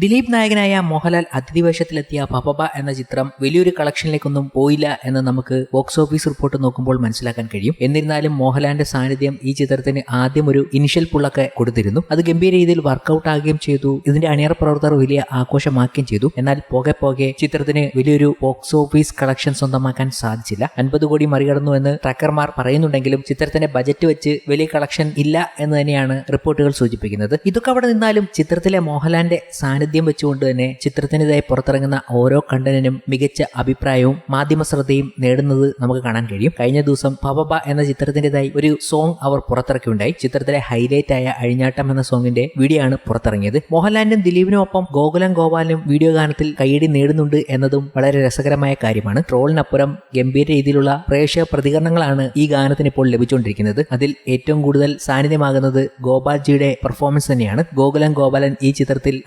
ദിലീപ് നായകനായ മോഹൻലാൽ അതിഥിവേഷത്തിലെത്തിയ പപ്പബ എന്ന ചിത്രം വലിയൊരു കളക്ഷനിലേക്കൊന്നും പോയില്ല എന്ന് നമുക്ക് ബോക്സ് ഓഫീസ് റിപ്പോർട്ട് നോക്കുമ്പോൾ മനസ്സിലാക്കാൻ കഴിയും. എന്നിരുന്നാലും മോഹൻലാലിന്റെ സാന്നിധ്യം ഈ ചിത്രത്തിന് ആദ്യം ഒരു ഇനിഷ്യൽ പുള്ളൊക്കെ കൊടുത്തിരുന്നു. അത് ഗംഭീര രീതിയിൽ വർക്കൗട്ട് ആകുകയും ചെയ്തു. ഇതിന്റെ അണിയറ പ്രവർത്തകർ വലിയ ആഘോഷമാക്കുകയും ചെയ്തു. എന്നാൽ പോകെ പോകെ ചിത്രത്തിന് വലിയൊരു ബോക്സ് ഓഫീസ് കളക്ഷൻ സ്വന്തമാക്കാൻ സാധിച്ചില്ല. അൻപത് കോടി മറികടന്നു എന്ന് ട്രാക്കർമാർ പറയുന്നുണ്ടെങ്കിലും ചിത്രത്തിന്റെ ബജറ്റ് വെച്ച് വലിയ കളക്ഷൻ ഇല്ല എന്ന് തന്നെയാണ് റിപ്പോർട്ടുകൾ സൂചിപ്പിക്കുന്നത്. ഇതൊക്കെ അവിടെ നിന്നാലും ചിത്രത്തിലെ മോഹൻലാലിന്റെ സാന്നിധ്യം വെച്ചുകൊണ്ട് തന്നെ ചിത്രത്തിനെതിരായി പുറത്തിറങ്ങുന്ന ഓരോ കണ്ടന്റിനും മികച്ച അഭിപ്രായവും മാധ്യമ ശ്രദ്ധയും നേടുന്നത് നമുക്ക് കാണാൻ കഴിയും. കഴിഞ്ഞ ദിവസം പവബ എന്ന ചിത്രത്തിന്റെതായി ഒരു സോങ് അവർ പുറത്തിറക്കിയുണ്ടായി. ചിത്രത്തിലെ ഹൈലൈറ്റ് ആയ അഴിഞ്ഞാട്ടം എന്ന സോങ്ങിന്റെ വീഡിയോ ആണ് പുറത്തിറങ്ങിയത്. മോഹൻലാലിനും ദിലീപിനും ഒപ്പം ഗോകുലം ഗോപാലിനും വീഡിയോ ഗാനത്തിൽ കൈയടി നേടുന്നുണ്ട് എന്നതും വളരെ രസകരമായ കാര്യമാണ്. ട്രോളിനപ്പുറം ഗംഭീര രീതിയിലുള്ള പ്രേക്ഷക പ്രതികരണങ്ങളാണ് ഈ ഗാനത്തിന് ഇപ്പോൾ ലഭിച്ചുകൊണ്ടിരിക്കുന്നത്. അതിൽ ഏറ്റവും കൂടുതൽ സാന്നിധ്യമാകുന്നത് ഗോപാൽജിയുടെ പെർഫോമൻസ് തന്നെയാണ്. ഗോകുലം ഗോപാലൻ ഈ ചിത്രത്തിൽ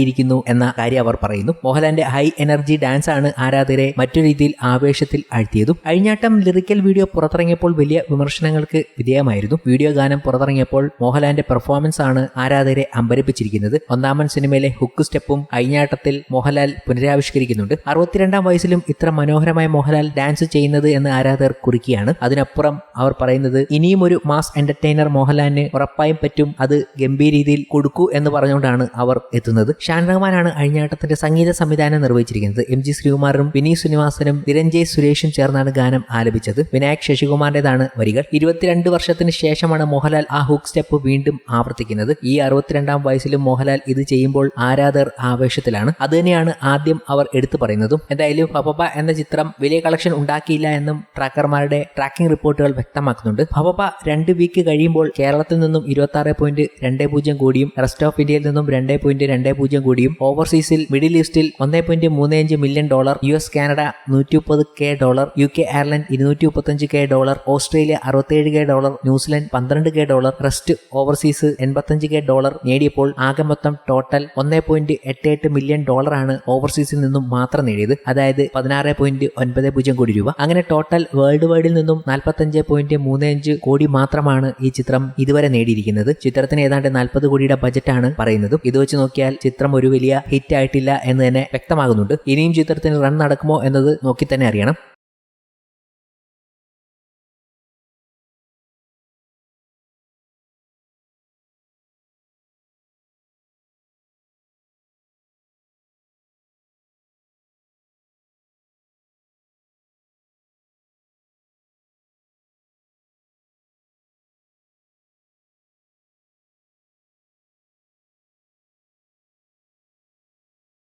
അഴിഞ്ഞാടിയിരിക്കുന്നു എന്ന കാര്യം അവർ പറയുന്നു. മോഹൻലാലിന്റെ ഹൈ എനർജി ഡാൻസ് ആണ് ആരാധകരെ മറ്റു രീതിയിൽ ആവേശത്തിൽ ആഴ്ത്തിയതും. കഴിഞ്ഞാട്ടം ലിറിക്കൽ വീഡിയോ പുറത്തിറങ്ങിയപ്പോൾ വലിയ വിമർശനങ്ങൾക്ക് വിധേയമായിരുന്നു. വീഡിയോ ഗാനം പുറത്തിറങ്ങിയപ്പോൾ മോഹൻലാലിന്റെ പെർഫോമൻസ് ആണ് ആരാധകരെ അമ്പരപ്പിച്ചിരിക്കുന്നത്. ഒന്നാമൻ സിനിമയിലെ ഹുക്ക് സ്റ്റെപ്പും കഴിഞ്ഞാട്ടത്തിൽ മോഹൻലാൽ പുനരാവിഷ്കരിക്കുന്നുണ്ട്. അറുപത്തിരണ്ടാം വയസ്സിലും ഇത്ര മനോഹരമായ മോഹൻലാൽ ഡാൻസ് ചെയ്യുന്നത് എന്ന് ആരാധകർ കുറിക്കുകയാണ്. അതിനപ്പുറം അവർ പറയുന്നത് ഇനിയും ഒരു മാസ് എന്റർടൈനർ മോഹൻലാലിന് ഉറപ്പായും പറ്റും. അത് ഗംഭീര രീതിയിൽ കൊടുക്കൂ എന്ന് പറഞ്ഞുകൊണ്ടാണ് അവർ എത്തുന്നത്. ഷാൻ റഹ്മാനാണ് അഴിഞ്ഞാട്ടത്തിന്റെ സംഗീത സംവിധാനം നിർവഹിച്ചിരിക്കുന്നത്. എം ജി ശ്രീകുമാറും വിനീത് ശ്രീനിവാസനും നിരഞ്ജയ് സുരേഷും ചേർന്നാണ് ഗാനം ആലപിച്ചത്. വിനായക് ശശികുമാറിന്റേതാണ് വരികൾ. ഇരുപത്തിരണ്ട് വർഷത്തിന് ശേഷമാണ് മോഹൻലാൽ ആ ഹുക്ക് സ്റ്റെപ്പ് വീണ്ടും ആവർത്തിക്കുന്നത്. ഈ അറുപത്തിരണ്ടാം വയസ്സിലും മോഹൻലാൽ ഇത് ചെയ്യുമ്പോൾ ആരാധകർ ആവേശത്തിലാണ്. അതുതന്നെയാണ് ആദ്യം അവർ എടുത്തു പറയുന്നതും. എന്തായാലും പപ്പ എന്ന ചിത്രം വലിയ കളക്ഷൻ ഉണ്ടാക്കിയില്ല എന്നും ട്രാക്കർമാരുടെ ട്രാക്കിംഗ് റിപ്പോർട്ടുകൾ വ്യക്തമാക്കുന്നുണ്ട്. പപ്പ രണ്ട് വീക്ക് കഴിയുമ്പോൾ കേരളത്തിൽ നിന്നും ഇരുപത്തി ആറ് പോയിന്റ് രണ്ട് പൂജ്യം കോടിയും റെസ്റ്റ് ഓഫ് ഇന്ത്യയിൽ നിന്നും രണ്ട് പോയിന്റ് രണ്ട് പൂജ്യം കോടിയും ഓവർസീസിൽ മിഡിൽ ഈസ്റ്റിൽ ഒന്ന് പോയിന്റ് മൂന്ന് അഞ്ച് million dollar U S Canada നൂറ്റി മുപ്പത് K dollar U K Ireland ഇരുന്നൂറ്റി മുപ്പത്തഞ്ച് കെ ഡോളർ ഓസ്ട്രേലിയ അറുപത്തേഴ് കെ ഡോളർ ന്യൂസിലൻഡ് പന്ത്രണ്ട് കെ ഡോളർ റെസ്റ്റ് ഓവർസീസ് എൺപത്തഞ്ച് കെ ഡോളർ നേടിയപ്പോൾ ആകെ മൊത്തം ടോട്ടൽ ഒന്ന് പോയിന്റ് എട്ട് എട്ട് മില്യൺ ഡോളറാണ് ഓവർസീസിൽ നിന്നും മാത്രം നേടിയത്. അതായത് പതിനാറ് പോയിന്റ് ഒൻപത് പൂജ്യം കോടി രൂപ. അങ്ങനെ ടോട്ടൽ വേൾഡ് വൈഡിൽ നിന്നും നാൽപ്പത്തഞ്ച് പോയിന്റ് മൂന്ന് അഞ്ച് കോടി മാത്രമാണ് ഈ ചിത്രം ഇതുവരെ നേടിയിരിക്കുന്നത്. ചിത്രത്തിന് ഏതാണ്ട് നാൽപ്പത് കോടിയുടെ ബജറ്റാണ് പറയുന്നത്. ഇത് വെച്ച് നോക്കിയാൽ ചിത്രം ഒരു വലിയ ഹിറ്റ് ആയിട്ടില്ല എന്ന് തന്നെ വ്യക്തമാകുന്നുണ്ട്. ഇനിയും ചിത്രത്തിന് റൺ നടക്കുമോ എന്നത് നോക്കി തന്നെ അറിയണം.